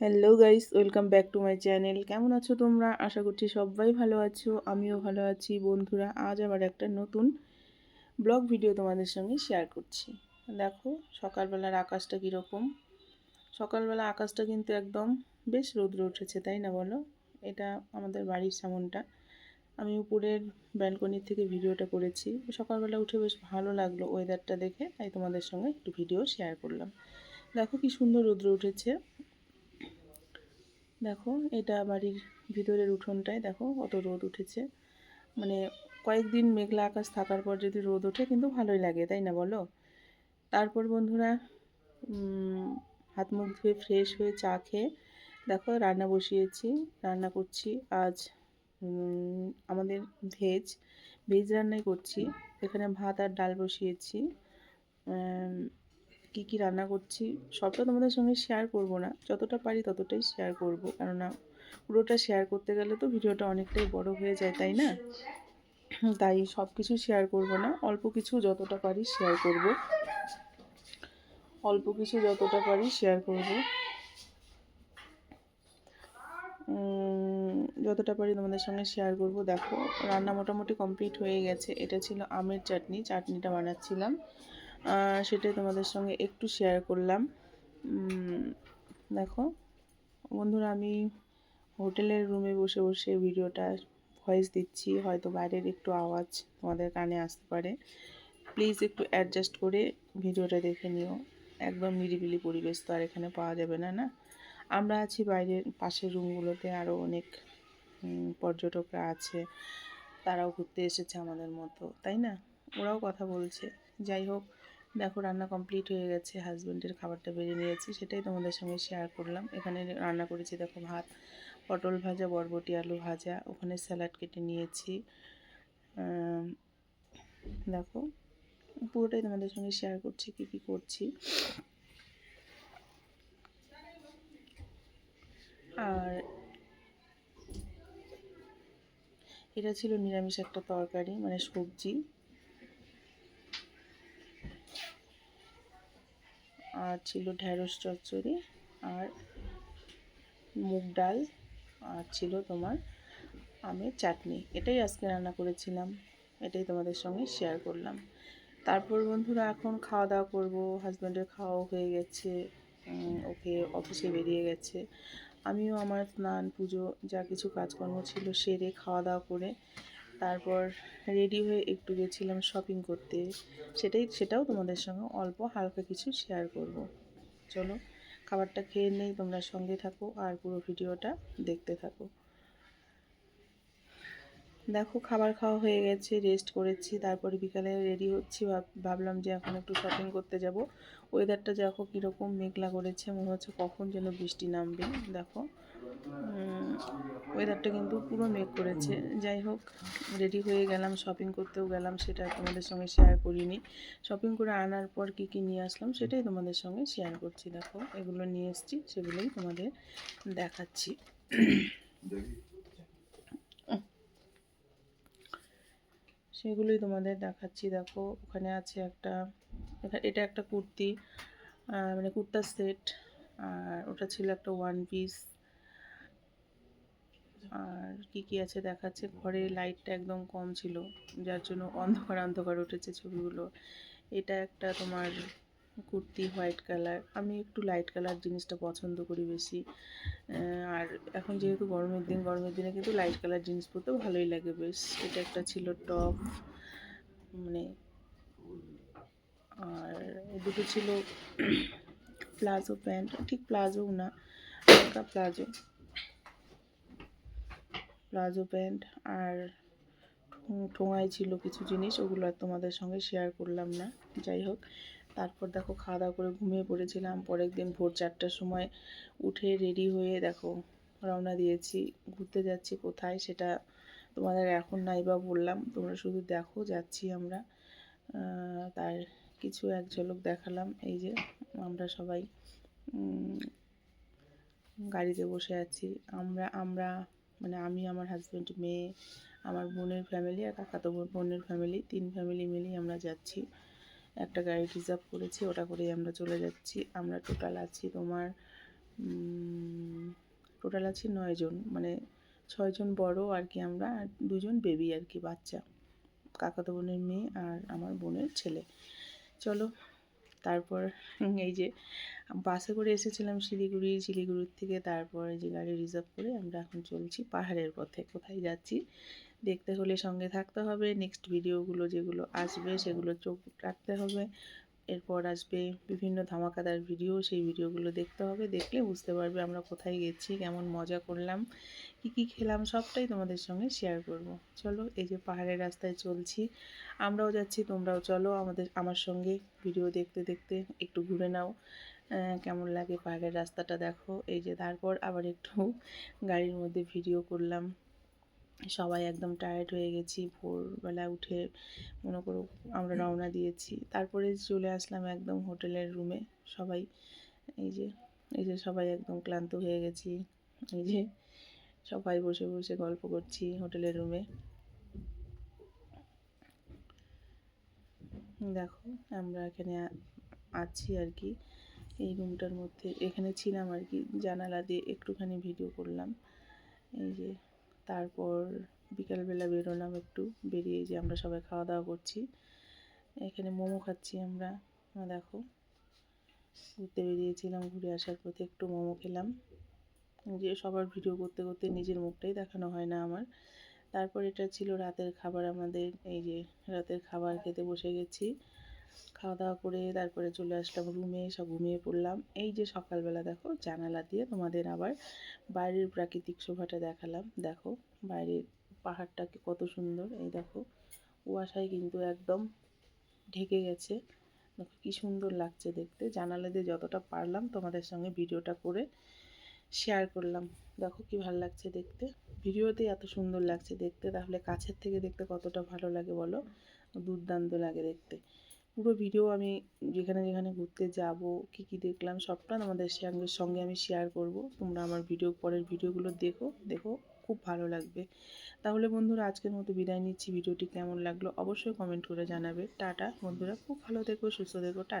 Hello guys welcome back to my channel কেমন আছো তোমরা? আশা করছি সবাই ভালো আছো, আমিও ভালো আছি। বন্ধুরা, আজ আবার একটা নতুন ব্লগ ভিডিও তোমাদের সঙ্গে শেয়ার করছি। দেখো, সকালবেলার আকাশটা কীরকম। সকালবেলা আকাশটা কিন্তু একদম বেশ রৌদ্র উঠেছে, তাই না বলো? এটা আমাদের বাড়ির সামনটা। আমি উপরের ব্যালকনির থেকে ভিডিওটা করেছি। সকালবেলা উঠে বেশ ভালো লাগল ওয়েদারটা দেখে, তাই তোমাদের সঙ্গে একটু ভিডিও শেয়ার করলাম। দেখো কি সুন্দর রৌদ্র উঠেছে। দেখো, এটা বাড়ির ভিতরের উঠোনটায়, দেখো কত রোদ উঠেছে। মানে কয়েকদিন মেঘলা আকাশ থাকার পর যদি রোদ ওঠে, কিন্তু ভালোই লাগে, তাই না বলো? তারপর বন্ধুরা হাত মুখ ধুয়ে ফ্রেশ হয়ে চা খেয়ে, দেখো রান্না বসিয়েছি, রান্না করছি আজ আমাদের ভেজ ভেজ রান্নাই করছি। এখানে ভাত আর ডাল বসিয়েছি কি কি রান্না করছি, সবটা তোমাদের সঙ্গে শেয়ার করব না। যতটা পারি ততটাই শেয়ার করব। কেননা পুরোটা শেয়ার করতে গেলে তো ভিডিওটা অনেকটাই বড় হয়ে যায়, তাই না? তাই সব কিছু শেয়ার করব না। অল্প কিছু যতটা পারি শেয়ার করব। অল্প কিছু যতটা পারি শেয়ার করব। যতটা পারি তোমাদের সঙ্গে শেয়ার করব। দেখো, রান্না মোটামুটি কমপ্লিট হয়ে গেছে। এটা ছিল আমের চাটনি। চাটনিটা বানাচ্ছিলাম। সেটাই তোমাদের সঙ্গে একটু শেয়ার করলাম। দেখো, বন্ধুরা, আমি হোটেলের রুমে বসে বসে ভিডিওটা ভয়েস দিচ্ছি, হয়তো বাইরের একটু আওয়াজ তোমাদের কানে আসতে পারে। প্লিজ একটু অ্যাডজাস্ট করে ভিডিওটা দেখে নিও। একদম নিরিবিলি পরিবেশ তো আর এখানে পাওয়া যাবে না না? আমরা আছি বাইরের, পাশের রুমগুলোতে আরও অনেক পর্যটকরা আছে। তারাও ঘুরতে এসেছে আমাদের মতো, তাই না? ওরাও কথা বলছে। যাই হোক দেখো রান্না কমপ্লিট হয়ে গেছে হাজব্যান্ডের খাবারটা বেড়ে নিয়েছি, সেটাই তোমাদের সঙ্গে শেয়ার করলাম। এখানে রান্না করেছি দেখো ভাত, পটল ভাজা, বরবটি, আলু ভাজা, ওখানে স্যালাড কেটে নিয়েছি। দেখো, পুরোটাই তোমাদের সঙ্গে শেয়ার করছি, কী কী করছি। আর এটা ছিল নিরামিষ একটা তরকারি মানে সবজি। আর ছিল ঢ্যাঁড়স চচ্চড়ি আর মুগ ডাল আর ছিল তোমার আমের চাটনি। এটাই আজকে রান্না করেছিলাম। এটাই তোমাদের সঙ্গে শেয়ার করলাম। তারপর বন্ধুরা এখন খাওয়া দাওয়া করব। হাজব্যান্ডের খাওয়াও হয়ে গেছে। ওকে অফিসে বেরিয়ে গেছে। আমিও আমার স্নান, পুজো, যা কিছু কাজকর্ম ছিল সেরে খাওয়া দাওয়া করে তারপর রেডি হয়ে একটু গেছিলাম শপিং করতে। সেটাই, সেটাও তোমাদের সঙ্গে অল্প হালকা কিছু শেয়ার করব। চলো, খাবারটা খেয়ে নেই, তোমরা সঙ্গে থাকো আর পুরো ভিডিওটা দেখতে থাকো। দেখো, খাবার খাওয়া হয়ে গেছে রেস্ট করেছি, তারপরে বিকালে রেডি হচ্ছি ভাবলাম যে এখন একটু শপিং করতে যাব। ওয়েদারটা দেখো কীরকম মেঘলা করেছে, মনে হচ্ছে কখন যেন বৃষ্টি নামবে, দেখো। ওয়েদারটা কিন্তু পুরো মেঘ করেছে। যাই হোক রেডি হয়ে গেলাম শপিং করতেও গেলাম, সেটা তোমাদের সঙ্গে শেয়ার করিনি। শপিং করে আনার পর কি কি নিয়ে আসলাম, সেটাই তোমাদের সঙ্গে শেয়ার করছি, দেখো। এগুলো নিয়ে এসছি, সেগুলোই তোমাদের দেখাচ্ছি। সেগুলোই তোমাদের দেখাচ্ছি, দেখো, ওখানে আছে একটা এটা একটা কুর্তি মানে কুর্তার সেট, আর ওটা ছিল একটা ওয়ান পিস আর কি কি আছে দেখাচ্ছে? ঘরে লাইটটা একদম কম ছিল, যার জন্য অন্ধকার অন্ধকার উঠেছে ছবিগুলো। এটা একটা তোমার কুর্তি হোয়াইট কালার আমি একটু লাইট কালার জিনিসটা পছন্দ করি বেশি। আর এখন যেহেতু গরমের দিন, গরমের দিনে কিন্তু লাইট কালার জিনিস পরতেও ভালোই লাগে বেশ। এটা একটা ছিল টপ মানে দুটো ছিল প্লাজো প্যান্ট, ঠিক প্লাজো না, হালকা প্লাজো। প্লাজো প্যান্ট আর ঠোঙায় ছিল কিছু জিনিস, ওগুলো আর তোমাদের সঙ্গে শেয়ার করলাম না। যাই হোক, তারপর দেখো খাওয়া দাওয়া করে ঘুমিয়ে পড়েছিলাম, পরের দিন ভোর চারটার সময় উঠে রেডি হয়ে দেখো রওনা দিয়েছি, ঘুরতে যাচ্ছি কোথায় সেটা তোমাদের এখন নাই বা বললাম, তোমরা শুধু দেখো, যাচ্ছি আমরা। তার কিছু এক ঝলক দেখালাম, এই যে আমরা সবাই গাড়িতে বসে আছি। আমরা আমরা মানে আমি, আমার হাজব্যান্ড মেয়ে, আমার বোনের ফ্যামিলি আর কাকাতো বোনের ফ্যামিলি তিন ফ্যামিলি মিলেই আমরা যাচ্ছি। একটা গাড়ি রিজার্ভ করেছি, ওটা করেই আমরা চলে যাচ্ছি। আমরা টোটাল আছি তোমার টোটাল আছি নয়জন মানে ছয়জন বড় আর কি আমরা, আর দুজন বেবি আর কি বাচ্চা। কাকাতো বোনের মেয়ে আর আমার বোনের ছেলে। চলো। তারপর এই যে বাসে করে এসেছিলাম শিলিগুড়ি, শিলিগুড়ির থেকে তারপর যে গাড়ি রিজার্ভ করে আমরা এখন চলছি পাহাড়ের পথে। কোথায় যাচ্ছি দেখতে হলে সঙ্গে থাকতে হবে। নেক্সট ভিডিওগুলো যেগুলো আসবে সেগুলো চোখ রাখতে হবে। এরপর আসবে বিভিন্ন ধামাকাদার ভিডিও সেই ভিডিওগুলো দেখতে হবে। দেখলে বুঝতে পারবে আমরা কোথায় গেছি, কেমন মজা করলাম, কী কী খেলাম, সবটাই তোমাদের সঙ্গে শেয়ার করব। চলো, এই যে পাহাড়ের রাস্তায় চলছি, আমরাও যাচ্ছি, তোমরাও চলো, আমাদের, আমার সঙ্গে ভিডিও দেখতে দেখতে একটু ঘুরে নাও। কেমন লাগে পাহাড়ের রাস্তাটা দেখো। এই যে, তারপর আবার একটু গাড়ির মধ্যে ভিডিও করলাম। সবাই একদম টায়ার্ড হয়ে গেছি। ভোরবেলা উঠে মনে করো আমরা রওনা দিয়েছি। তারপরে চলে আসলাম একদম হোটেলের রুমে সবাই এই যে এই যে সবাই একদম ক্লান্ত হয়ে গেছি। এই যে সবাই বসে বসে গল্প করছি হোটেলের রুমে দেখো আমরা এখানে আছি আর কি। এই রুমটার মধ্যে এখানে ছিলাম আর কি। জানালা দিয়ে একটুখানি ভিডিও করলাম। এই যে তারপর বিকালবেলা বেরোলাম একটু, বেরিয়ে যে আমরা সবাই খাওয়া দাওয়া করছি। এখানে মোমো খাচ্ছি আমরা। দেখো, ঘুরতে বেরিয়েছিলাম, ঘুরে আসার পথে একটু মোমো খেলাম। যে সবার ভিডিও করতে করতে নিজের মুখটাই দেখানো হয় না আমার। তারপর এটা ছিল রাতের খাবার, আমাদের এই যে রাতের খাবার খেতে বসে গেছি। খাওয়া দাওয়া করে তারপরে চলে আসলাম রুমে সব ঘুমিয়ে পড়লাম। এই যে সকালবেলা দেখো, জানালা দিয়ে তোমাদের আবার বাইরের প্রাকৃতিক শোভাটা দেখালাম। দেখো, বাইরের পাহাড়টাকে কত সুন্দর। এই দেখো, কুয়াশায় কিন্তু একদম ঢেকে গেছে। দেখো, কি সুন্দর লাগছে দেখতে। জানালা দিয়ে যতটা পারলাম তোমাদের সঙ্গে ভিডিওটা করে শেয়ার করলাম। দেখো, কি ভালো লাগছে দেখতে। ভিডিওতে এত সুন্দর লাগছে দেখতে। তাহলে কাছের থেকে দেখতে কতটা ভালো লাগে বলো? দুর্দান্ত লাগে দেখতে। পুরো ভিডিও আমি যেখানে যেখানে ঘুরতে যাব, কি কি দেখলাম, সবটা আমাদের সঙ্গে সঙ্গে আমি শেয়ার করব। তোমরা আমার ভিডিও পরের ভিডিওগুলো দেখো দেখো, খুব ভালো লাগবে। তাহলে বন্ধুরা, আজকের মতো বিদায় নিচ্ছি। ভিডিওটি কেমন লাগল অবশ্যই কমেন্ট করে জানাবে। টাটা, বন্ধুরা, খুব ভালো থেকো, সুস্থ থেকো, টাটা।